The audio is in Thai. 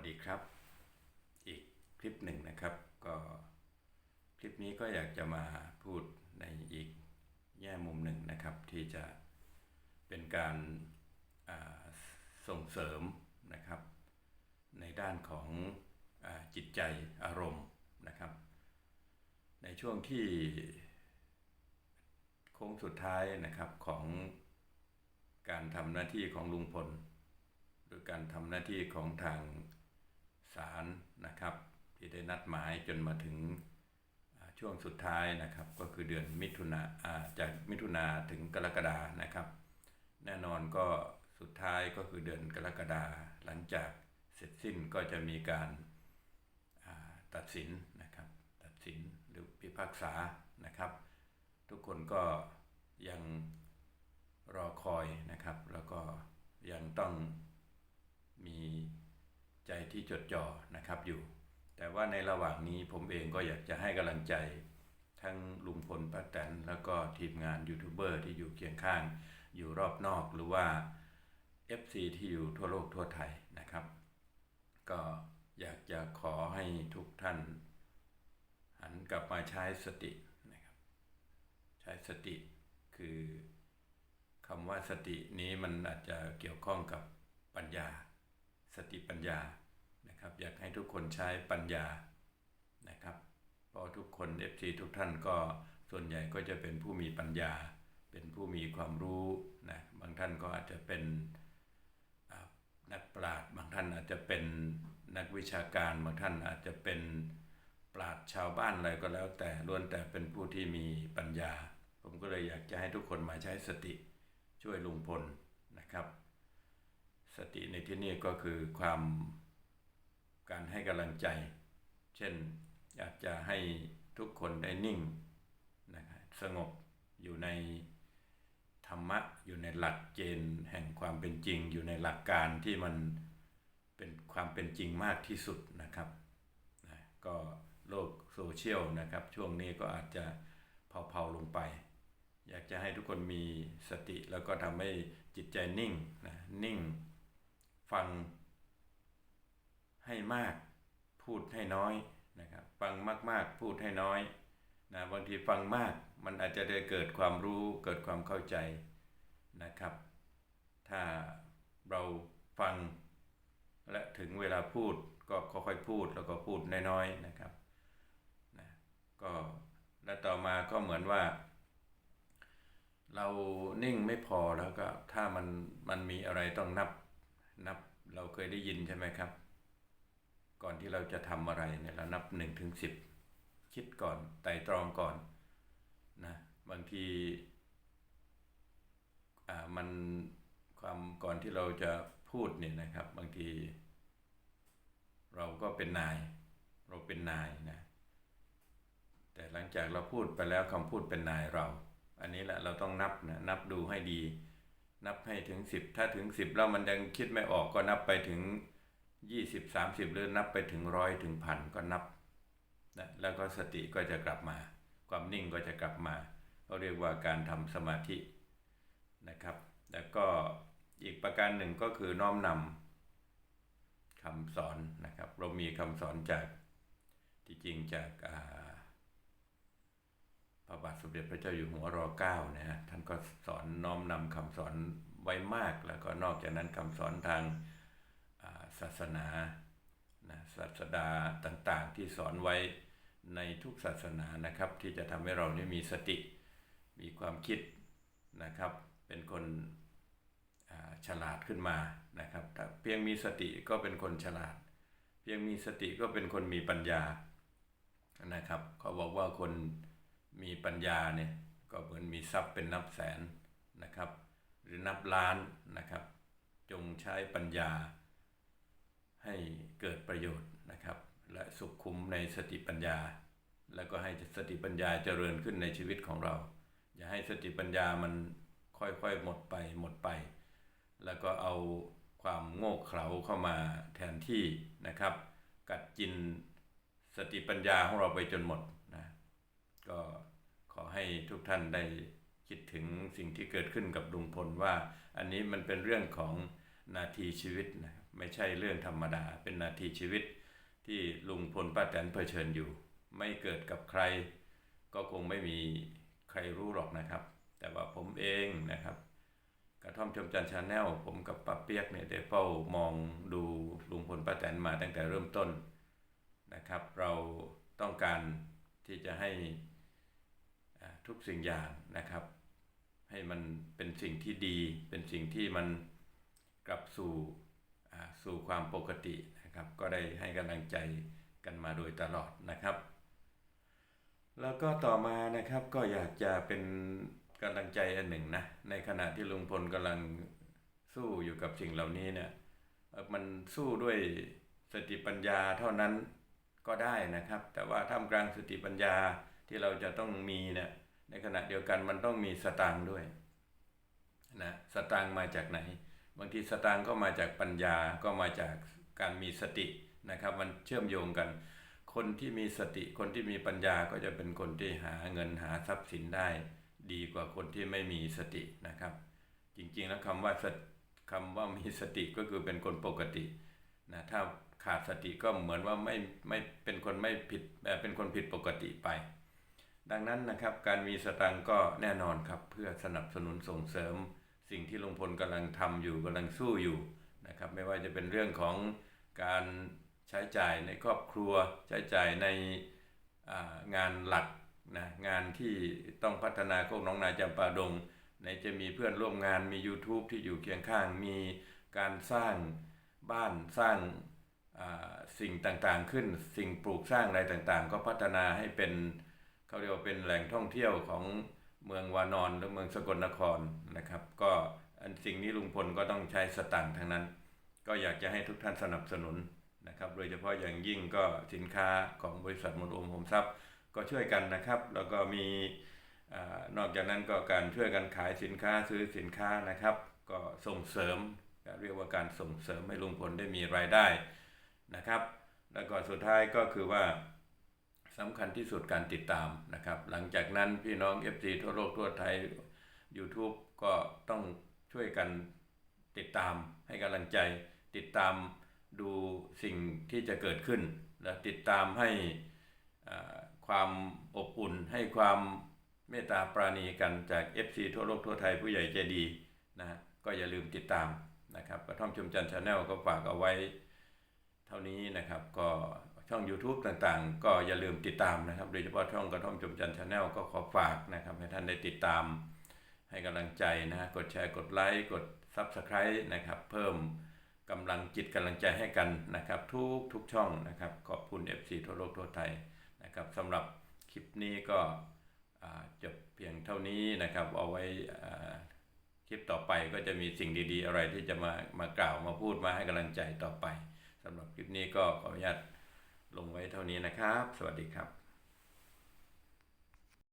วัสดีครับ อีกคลิปหนึ่งนะครับ ก็คลิปนี้ก็อยากจะมาพูดในอีกแง่มุมหนึ่งนะครับ ที่จะเป็นการาส่งเสริมนะครับ ในด้านของอจิตใจอารมณ์นะครับ ในช่วงที่โค้งสุดท้ายนะครับของการทำหน้าที่ของลุงพลหรือการทำหน้าที่ของทาง ศาลนะครับ ที่ได้นัดหมายจนมาถึงช่วงสุดท้ายนะครับ ก็คือเดือนมิถุนาจากมิถุนาถึงกรกฎานะครับ แน่นอนก็สุดท้ายก็คือเดือนกรกฎาหลังจากเสร็จสิ้นก็จะมีการาตัดสินนะครับ ตัดสินหรือพิพากษานะครับ ทุกคนก็ยังรอคอยนะครับ แล้วก็ยังต้องมี ใจที่จดจ่อนะครับอยู่ แต่ว่าในระหว่างนี้ผมเองก็อยากจะให้กำลังใจ ทั้งลุงพลป้าแตนแล้วก็ทีมงานยูทูบเบอร์ที่อยู่เคียงข้าง อยู่รอบนอกหรือว่า FC ที่อยู่ทั่วโลกทั่วไทยนะครับ ก็อยากจะขอให้ทุกท่าน หันกลับมาใช้สตินะครับ ใช้สติคือคำว่าสตินี้มันอาจจะเกี่ยวข้องกับปัญญา สติปัญญา นะครับอยากให้ทุกคนใช้ปัญญานะครับเพราะทุกคน FC ทุกท่านก็ส่วนใหญ่ก็จะเป็นผู้มีปัญญา เป็นผู้มีความรู้นะบางท่านก็อาจจะเป็นนักปราชญ์บางท่านอาจจะเป็นนักวิชาการบางท่านอาจจะเป็นปราชญ์ชาวบ้านอะไรก็แล้ว แต่ล้วนแต่เป็นผู้ที่มีปัญญา ผมก็เลยอยากจะให้ทุกคนมาใช้สติช่วยลุงพลนะครับ สติในที่นี้ก็คือความ การให้กำลังใจ เช่นอยากจะให้ทุกคนได้นิ่งนะครับสงบอยู่ในธรรมะอยู่ในหลักเกณฑ์แห่งความเป็นจริง อยู่ในหลักการที่มันเป็นความเป็นจริงมากที่สุดนะครับนะก็โลกโซเชียลนะครับ ช่วงนี้ก็อาจจะเผาๆลงไป อยากจะให้ทุกคนมีสติแล้วก็ทำให้จิตใจนิ่งนะนิ่ง ฟัง ให้มาก พูดให้น้อยนะครับ ฟังมากๆ พูดให้น้อยนะบางทีฟังมากมันอาจจะได้เกิดความรู้เกิดความเข้าใจนะครับ ถ้าเราฟังและถึงเวลาพูดก็ค่อยๆพูดแล้วก็พูดน้อยๆนะครับนะก็และต่อมาก็เหมือนว่า เรานิ่งไม่พอแล้วก็ถ้ามันมันมีอะไรต้องนับนับเราเคยได้ยินใช่ไหมครับ ก่อนที่เราจะทำอะไรเนี่ยเรานับหนึ่งถึงสิบคิดก่อนไตรตรองก่อนนะบางทีอ่ามันความก่อนที่เราจะพูดเนี่ยนะครับ บางที เราก็เป็นนาย เราเป็นนายนะแต่หลังจากเราพูดไปแล้วคำพูดเป็นนายเรา อันนี้แหละเราต้องนับนะนับดูให้ดี นับให้ถึงสิบถ้าถึงสิบแล้วมันยังคิดไม่ออกก็นับไปถึง ยี่สิบสามสิบหรือนับไปถึงร้อยถึงพันก็นับนะแล้วก็สติก็จะกลับมา ความนิ่งก็จะกลับมาเขาเรียกว่าการทำสมาธินะครับ แล้วก็อีกประการหนึ่งก็คือน้อมนำคำสอนนะครับ เรามีคำสอนจากที่จริงจากอ่าพระบาทสมเด็จพระเจ้าอยู่หัวรอเก้านะฮะท่านก็สอนน้อมนำคำสอนไว้มากแล้วก็นอกจากนั้นคำสอนทาง ศาสนานะศาสดาต่างๆ ที่สอนไว้ในทุกศาสนานะครับ ที่จะทำให้เรานี่มีสติ มีความคิดนะครับ เป็นคนฉลาดขึ้นมานะครับเพียงมีสติก็เป็นคนฉลาด เพียงมีสติก็เป็นคนมีปัญญานะครับเขาบอกว่าคนมีปัญญาเนี่ยก็เหมือนมีทรัพย์เป็นนับแสนนะครับ หรือนับล้านนะครับ จงใช้ปัญญา ให้เกิดประโยชน์นะครับ และสุขคุ้มในสติปัญญา แล้วก็ให้สติปัญญาเจริญขึ้นในชีวิตของเรา อย่าให้สติปัญญามันค่อยๆหมดไปหมดไป แล้วก็เอาความโง่เขลาเข้ามาแทนที่นะครับ กัดกินสติปัญญาของเราไปจนหมดนะก็ขอให้ทุกท่านได้คิดถึงสิ่งที่เกิดขึ้นกับลุงพลว่า อันนี้มันเป็นเรื่องของนาทีชีวิตนะครับ ไม่ใช่เรื่องธรรมดา เป็นนาทีชีวิตที่ลุงพลป้าแตนเผชิญอยู่ ไม่เกิดกับใคร ก็คงไม่มีใครรู้หรอกนะครับ แต่ว่าผมเองนะครับ กระท่อมชมจันทร์ชาแนลผมกับป้าเปียกเนี่ยได้เฝ้ามองดูลุงพลป้าแตนมาตั้งแต่เริ่มต้นนะครับ เราต้องการที่จะให้ทุกสิ่งอย่างนะครับ ให้มันเป็นสิ่งที่ดี เป็นสิ่งที่มันกลับสู่ สู่ความปกตินะครับ ก็ได้ให้กำลังใจกันมาโดยตลอดนะครับ แล้วก็ต่อมานะครับก็อยากจะเป็นกำลังใจอันหนึ่งนะในขณะที่ลุงพลกำลังสู้อยู่กับสิ่งเหล่านี้เนี่ยมันสู้ด้วยสติปัญญาเท่านั้นก็ได้นะครับ แต่ว่าท่ามกลางสติปัญญาที่เราจะต้องมีเนี่ยในขณะเดียวกันมันต้องมีสตางค์ด้วยนะสตางค์มาจากไหน บางทีสตางค์ก็มาจากปัญญาก็มาจากการมีสตินะครับ มันเชื่อมโยงกัน คนที่มีสติคนที่มีปัญญาก็จะเป็นคนที่หาเงินหาทรัพย์สินได้ ดีกว่าคนที่ไม่มีสตินะครับ จริงๆแล้วคำว่าสตคำว่ามีสติก็คือเป็นคนปกตินะถ้าขาดสติก็เหมือนว่าไม่ไม่เป็นคนไม่ผิดเอ่อเป็นคนผิดปกติไป ดังนั้นนะครับการมีสตังก็แน่นอนครับเพื่อสนับสนุนส่งเสริม สิ่งที่ลุงพลกำลังทำอยู่กำลังสู้อยู่นะครับไม่ว่าจะเป็นเรื่องของการใช้จ่ายในครอบครัว ใช้จ่ายในงานหลักนะงานที่ต้องพัฒนาโคกน้องนาจำปาดงไหนจะมีเพื่อนร่วมงานมี YouTube ที่อยู่เคียงข้างมีการสร้างบ้านสร้างสิ่งต่างๆขึ้น สิ่งปลูกสร้างอะไรต่างๆ ก็พัฒนาให้เป็นเขาเรียกว่าเป็นแหล่งท่องเที่ยวของ เมืองวานอนหรือเมืองสกลนครนะครับ ก็อันสิ่งนี้ลุงพลก็ต้องใช้สตังค์ทั้งนั้น ก็อยากจะให้ทุกท่านสนับสนุนนะครับ โดยเฉพาะอย่างยิ่งก็สินค้าของบริษัทมนโอมโฮมทรัพย์ก็ช่วยกันนะครับ แล้วก็มีอนอกจากนั้นก็การช่วยกันขายสินค้าซื้อสินค้านะครับ ก็ส่งเสริมเรียกว่าการส่งเสริมให้ลุงพลได้มีรายได้นะครับ แล้วก็สุดท้ายก็คือว่า สำคัญที่สุดการติดตามนะครับ หลังจากนั้นพี่น้อง FC ทั่วโลกทั่วไทย YouTube ก็ต้องช่วยกันติดตามให้กำลังใจ ติดตามดูสิ่งที่จะเกิดขึ้น และติดตามให้อ่าความอบอุ่นให้ความเมตตาปราณีกันจาก FC ทั่วโลกทั่วไทยผู้ใหญ่ใจดีนะ ก็อย่าลืมติดตามนะครับกระท่อมชุมจันทร์ชาแนลก็ฝากเอาไว้เท่านี้นะครับก็ ช่อง YouTube ต่างๆ ก็อย่าลืมติดตามนะครับ โดยเฉพาะช่องกระท่อมจมจันทร์ชาแนลก็ขอฝากนะครับ ให้ท่านได้ติดตาม ให้กำลังใจนะกดแชร์กดไลค์กด Subscribe นะครับ เพิ่มกำลังจิตกำลังใจให้กันนะครับ ทุกทุกช่องนะครับ ขอบคุณ FC ทั่วโลกทั่วไทยนะครับสำหรับคลิปนี้ก็จบเพียงเท่านี้นะครับ เอาไว้คลิปต่อไปก็จะมีสิ่งดีๆ อะไรที่จะมามากล่าวมาพูดมาให้กำลังใจต่อไปสำหรับคลิปนี้ก็ขออนุญาต ลงไว้เท่านี้นะครับ สวัสดีครับ